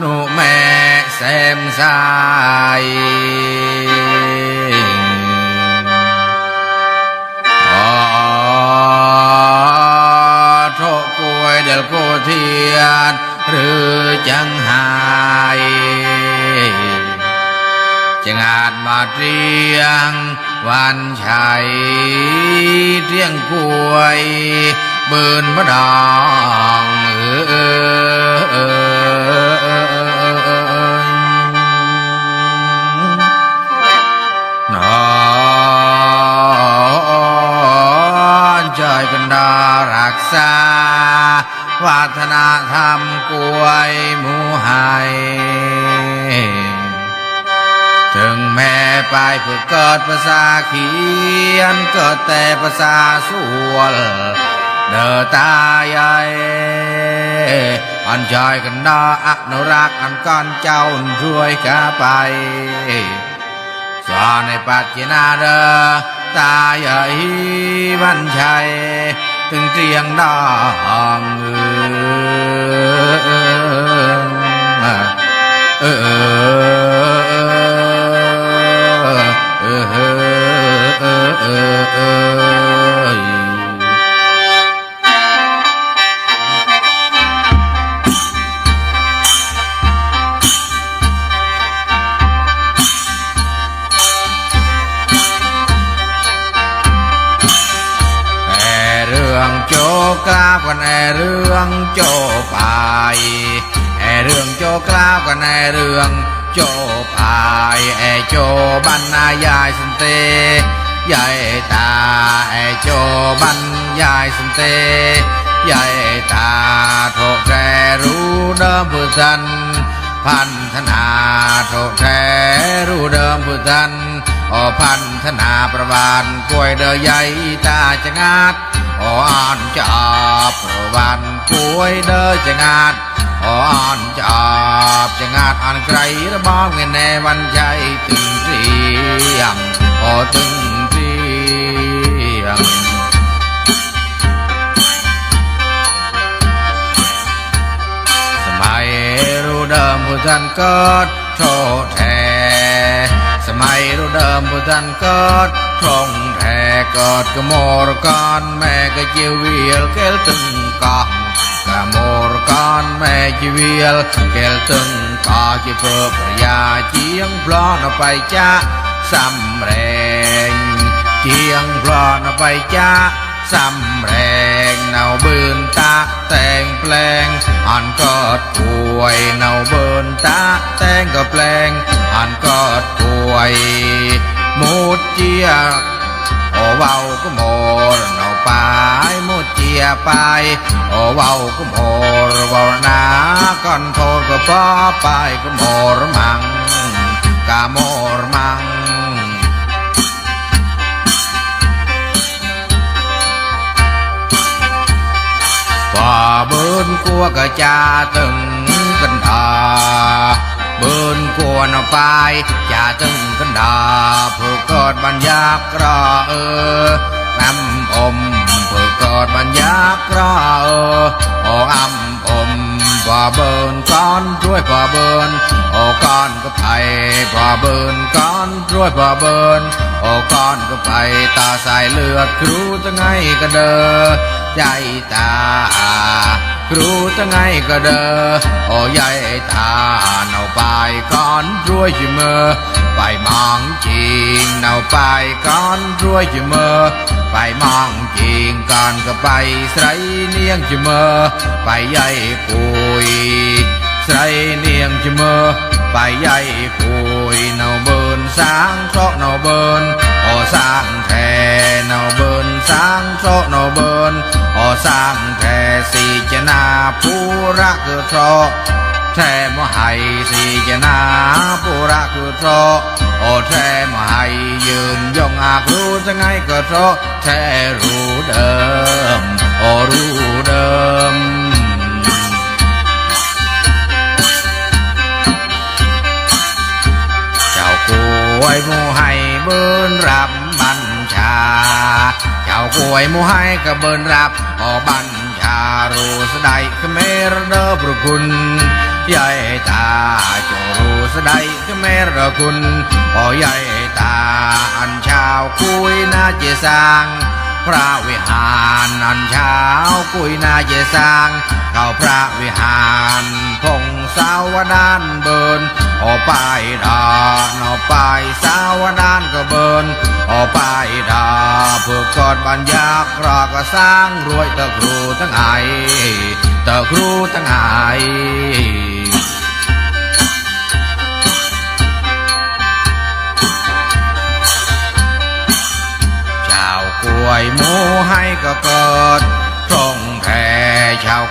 นุแม่แซมสายอ๋อโทกวยเดลโกเทียนหรือจังหายจะงาดมาเรียงวันชัยเที่ยงกวย เบินพระดองเออ วัฒนธรรมกวยหมูไฮถึงแม่ไปฝึกเกิดภาษาเขียนเกิดแต่ภาษาสวลเดอตาใหญ่อันชายกันดาอนุรักษ์อันก้อนเจ้าช่วยกาไปสอนในปัจจินาเดอตาใหญ่บันชัย ถึงเตียงดองเออเออเออเออเออเออ กล้ากันแอเรื่องโจไปแอเรื่องโจกล้ากันแอเรื่องโจไปแอโจบรรณายายสันเตยายตาแอโจบรรยายสันเตยายตาโทแกรู้เดิมผู้สันพันธนาโทแท้รู้เดิมผู้ทัน อพันธนาประวานกล้วยเดอใหญ่ตาจะงาดอ่อนจอบประวานกล้วยเดอจะงาดอ่อนจอบจะงาดอ่านไกรระบอบเงินแน่วันใจตึงเตียงออตึงเตียงสมัยรู้เดิมผู้ท่านเกิดโทษแท สมัยรู้เดิมผู้ท่านเกิดทรงแท้เกิดก็โมรกอนแม่ก็เจียวเวียลเกลตึงกองกมรกอนแม่จีเวียลเกลตึงกอจีเพื่อพระยาเจียงพลอนเอาไปจ้าสำแรงเจียงพลอนเอาไปจ้าสำแรงเนาเบินตาแต่งแปลงอ่อนกอดป่วยเนาเบินตาแต่งก็แปลง อ่อนกอดป่วยมูดเจียโอเว้าก็โมรเนาปายมูดเจียไปโอเว้าก็โมรเว้านาก่อนโทษก็ป้อไปก็โมรมังกาโมรมังฝ่าเบินกลัวกะจาตึงกันดา เบินกัวนไปจาตึงกันดาเพื่อเกิดบัญญากระเออนำอมเพื่อเกิดบัญญากระเออโออำอมฝ่าเบินก้อนช่วยฝ่าเบินโอก้อนก็ไปฝ่าเบินก้อนช่วยฝ่าเบินโอก้อนก็ไปตาสายเลือดครูจะไงก็เดอใจตา รูตั้งไงก็เดอโอ้ยายตาเนาไปก่อนช่วยจิเมอไปมองจริงเนาไปก่อนช่วยจิเมอไปมองจริงก่อนก็ไปใส่เนียงจิเมอไปยายปุยใส่เนียงจิเมอไปยายปุยเนาเบิน สร้างโซะเนาเบินอสร้างแทเนาเบินสร้างโซะเนาเบินอสร้างแท่สีจนาผู้รักคือโทแท่มให้สีจนาผู้รักคือโทโอแท่มห้ยืนยงอาครูจะไงก็โทแท่รู้เดิมโอรู้เดิม วยมูให้เบินรับบัญชา เจ้ากวยมูให้ก็เบินรับออบัญชารู้สดายขเมรเดอพระคุณยายตาจงรู้สดายขเมรคุณโอ้ยายตาอันชาวคุยนาเจสางพระวิหารอันเช้ากุยนาเยสางเข้าพระวิหารพง สาวดานเบินออกไปดานออกไปสาวดานก็เบินออกไปดาเพื่อกอดบัญญากรอก็สร้างรวยตะครูทั้งไอตะครูทั้งไอ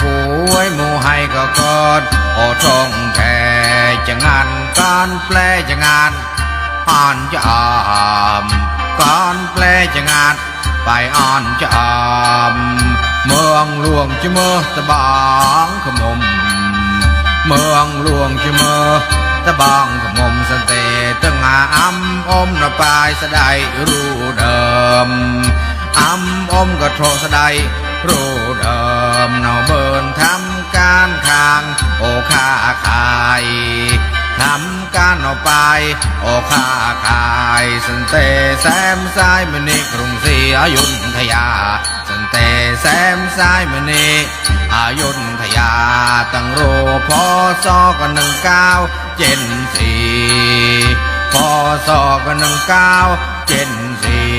ชาวยหมูให้ก็เกิดโอ้ตรงแท่จะงานการแปลจะงานอ่านจะอามการแปลจะงาน ไปอ่านจะอามเมืองหลวงจะเมื่อตะบางขมม เมืองหลวงจะเมื่อตะบางขมมสันเตตึงอาอำอมนปลายสะไดรู้เดิมอำอมก็โทรสะไดรู้เดิมเนาเบิน ทำการคางโอค้าขายทำการเอาไปโอค้าขายสันเตแซมซ้ายมณีกรุงศรีอยุธยาสันเตแซมซ้ายมณีอายุธยาตั้งโรพอซอกันหนึ่งเก้าเจนสี่พอซอกันหนึ่งเก้าเจนสี่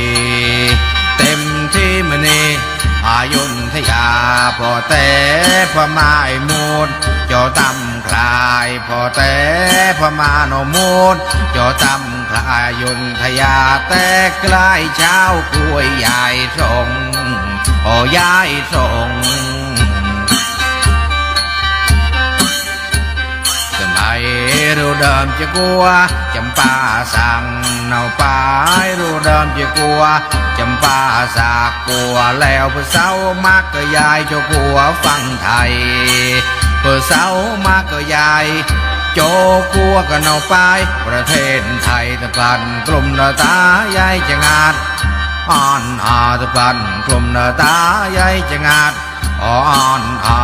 เต็มที่มณี อายุธยาพอแต่พระไม้มูลจอตำคลายพอแต่พระมาโนมูลจอตำคลายยุนทยาแต่ใกล้เช้ากล้วยใหญ่ทรงโอ้ยายทรงสมัยรู้เดิมจะกลัวจำปาสั่งเนาไปรู้ เดิมจะกลัวจำปาสากกลัวแล้วเพื่อเศร้ามากก็ยายจะกลัวฟังไทยเพื่อเศร้ามากก็ยายโจกัวกันเอาไปประเทศไทยตะพันกลุ่มนาตายายจะงาดอ่อนอาตะพันกลุ่มนาตายายจะงาดอ่อนอา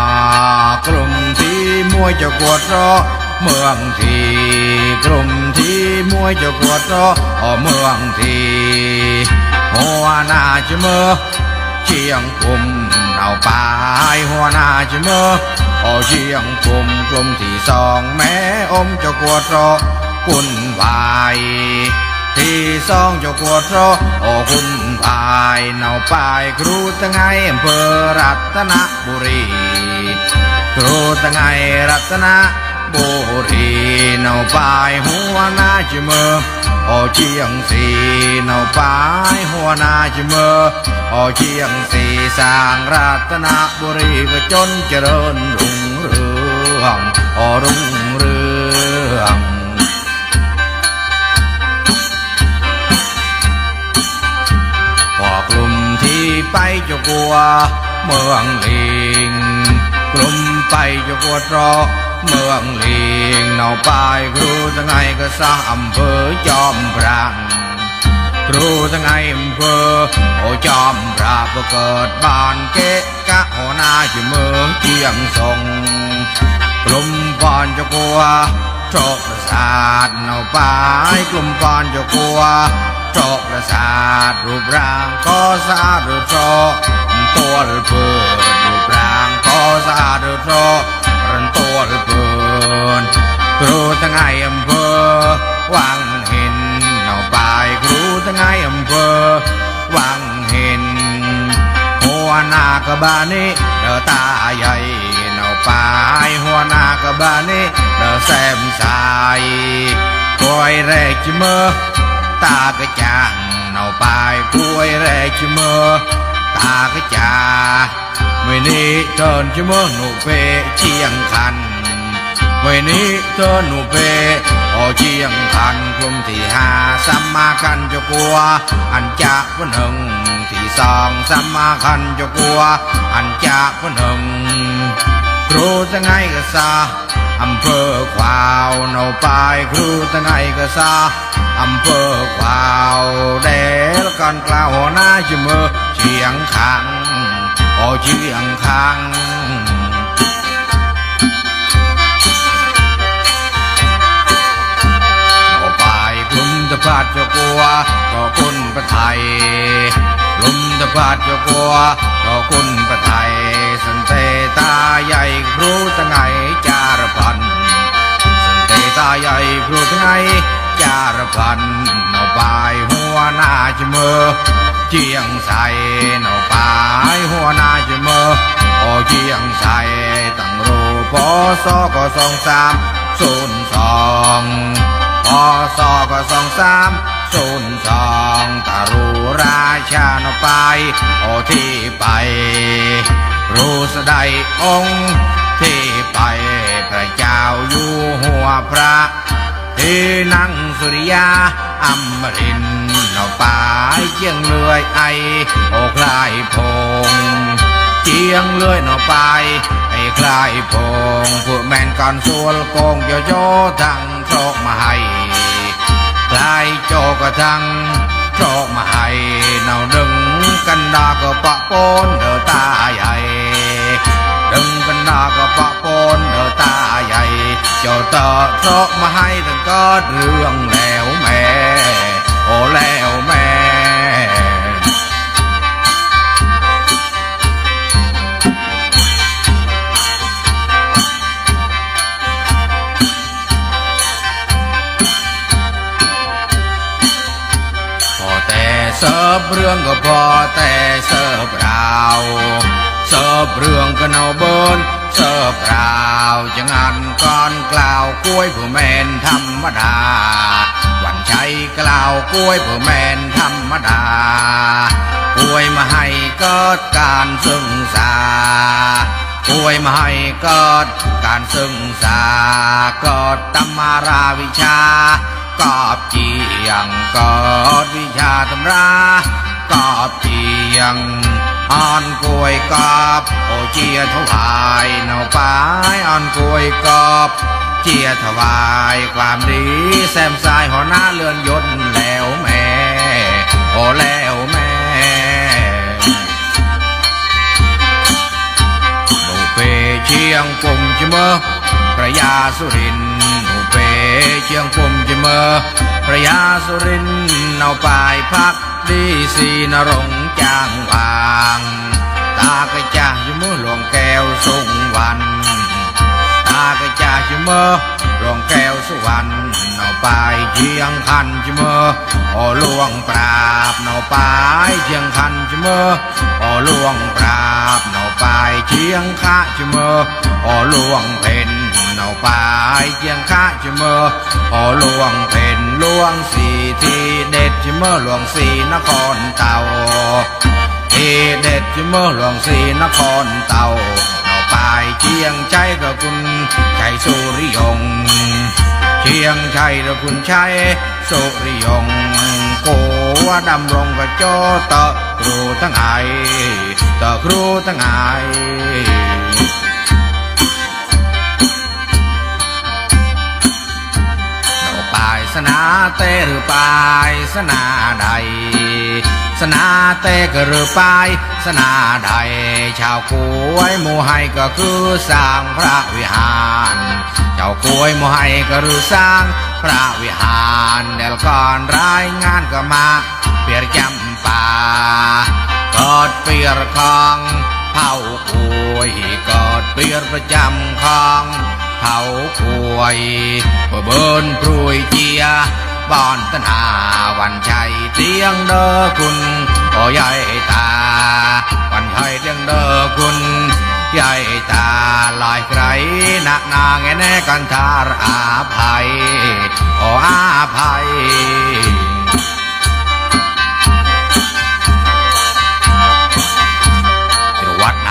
กลุ่มที่มวยจะกวดรอเมืองที่ กลุ่มที่มวยจะกวดรออ๋อเมืองที่หัวหน้าจะเมื่อเชียงกุมเอาไปหัวหน้าจะเมืออ๋อเชียงกุมกลุ่มที่สองแม่อมจะกวดรอกุนวายที่สองจ้ากวดรอโอ้คุณพายเนาปายครูตั้งไงอำเภอรัตนบุรีครูตั้งไงรัตนบุรี เนาปายหัวหน้าจิเมอโอเชียงสีเนาปายหัวหน้าจิเมอโอเชียงสีสร้างรัตนบุรีก็จนเจริญรุ่งเรืองโอรุ่งเรืองพอกลุ่มที่ไปจะกลัวเมืองลิงกลุ่มไปจะกลัวรอ เมืองเลิงเนาไปครูทั้งไงก็สร้าอำเภอจอมพระครูทั้งไงอำเภอโอจอมพระก็เกิดบ้านเกะกะหัวหน้าชื่อเมืองเชียงทรงกลุ่มปอนจะกลัวโชคประสาทเนาไปกลุ่มปอนจะกลัวโชคประสาทรูปร่างก็สะอาดรูปโชตัวหรือเปิดรูปร่างก็สะอาดรูปโช ตัวหรือเปิดครูทั้งไงอำเภอวังเห็นเนาไปครูทั้งไงอำเภอวังเห็นหัวหน้ากบานนี้เดอตาใหญ่เนาปายหัวหน้ากบานนี้เดอแซมสายกล้วยแรกจิเมอตากระจ่างเนาปายกล้วยแรกจิเมอตากระจ่าไม่นี้เดินจิเมอหนูเปเชียงคันวันนี้เธอหนูเพโอเชียงคันกลุ่มที่ห้าสัมมาคันจะกลัว อันจะวันหนึ่งที่สองสัมมาคันจะกลัว อันจะวันหนึ่งครูทั้งไงก็ซาอำเภอขวาวเนาไปครูทั้งไงก็ซาอำเภอขวาวเดลกันกล่าวหัวหน้าชื่อมือเชียงคังโอโอเชียงคังเอาไปลมตะพาดจ้ากัวก็คุณประไทยลมตะพาดจ้ากัวก็คุณประไทยสันเตตาใหญ่ครูตะไงจารพันสันเตตาใหญ่ครูตะไงารพันธ์เอาไปหัวหน้าจะเมอเจียงใส่เอาไปหัวหน้าจะเมอโอเจียงใส่ตั้งรูปอสอก็สองสามศูนย์สองพศก็สองสามศูนย์สองตารูราชานไปโอที่ไป รู้สะใดองค์ที่ไปพระเจ้าอยู่หัวพระ ที่นั่งสุริยาอัมรินทร์เอาไปเจียงเลื่อยไอโอคลายพงเจียงเลื่อยหนอไปไอ้คลายพงผู้แมนก่อนสวลโกงโยโยทั้งโครกมาให้คลายโจก็ทั้งโครกมาให้เนาดึงกันดาก็ปะปนเดอตาใหญ่ดึงกันดาก็ปะปนเดอตา เจ้าต่อโครกมาให้ตั้งก็เรื่องแล้วแม่ โอ้แล้วแม่พอแต่เสิร์ฟเรื่องก็พอแต่เสิร์ฟราวเสิร์ฟเรื่องก็เนาเบิน เสิร์ฟราวจะงานก่อนกล่าวกล้วยผู้แมนธรรมดา วันชัยกล่าวกล้วยผู้แมนธรรมดากล้วยมาให้เกิดการซึ่งสากล้วยมาให้เกิดการซึ่งสาเกิดตำมาราวิชากอบเจียงกอดวิชาตำรากอบเจียง อ่อนกลวยกอบโอเจียถวายเนาปายอ่อนกลวยกอบเจียถวายความดีแซมสายหอหน้าเลื่อนยนแล้วแม่โอ้แล้วแม่หนูเปเชียงปุ่มจิเมอพระยาสุรินหนูเปเชียงปุ่มจิเมอพระยาสุรินทร์เอาไปพักดีสีนรง จางวาง ตากระจ่าอยู่มือหลวงแก้วทรงวันตากระจ่าอยู่มือหลวงแก้วสุวรรณเอาไปเชียงคันจิเมอโอหลวงปราบเอาไปเชียงคันจิเมอโอหลวงปราบเอาไปเชียงคะจิเมอโอหลวงเพ็ญเอาไปเชียงคะจิเมอโอหลวงเพ็ญหลวงสีที่ เด็ดจิเมอหลวงสีนครเต่าเด็ดจิเมอหลวงสีนครเต่าเอาไปเชียงใจกับคุณใจสุริยง เชียงชัยและคุณชัยสุริยงโกว่าดำรงกับโจตะครูทั้งไงตะครูทั้งไง สนาเตหรือปายสนาใด สนาเตก็หรือปายสนาใด ชาวกล้วยหมู่ให้ก็คือสร้างพระวิหารเจ้ากล้วยหมู่ให้ก็รือสร้างพระวิหารเดี๋ยวก่อนรายงานก็มา เปียรจำปาเกิดเปียรของเผากล้ยเกิดเปียรประจำของ เผากล้วยเบิ่นปรุยเจียบอนตนาวันชัยเตียงเด้อคุณโอ้ยายตา วันชัยเตียงเด้อคุณยายตาลอยไกรหนักหนางแน่กันทารอาภัยโอ้อาภัย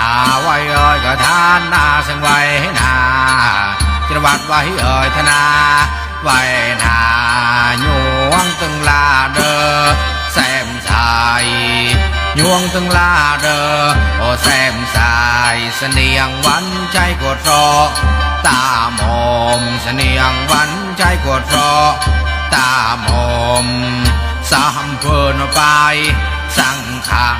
นาไว้เอ่ยก็ทานนาสังไว้นาจังหวัดไว้เอ่ยธนาไว้นายวงตึงลาเดอแซมสายยวงตึงลาเดอโอแซมสายเสนียงวันใจกดรอตาหมอมเสนียงวันใจกดรอตาหมอมสามเพิ่นไป สั่งขัง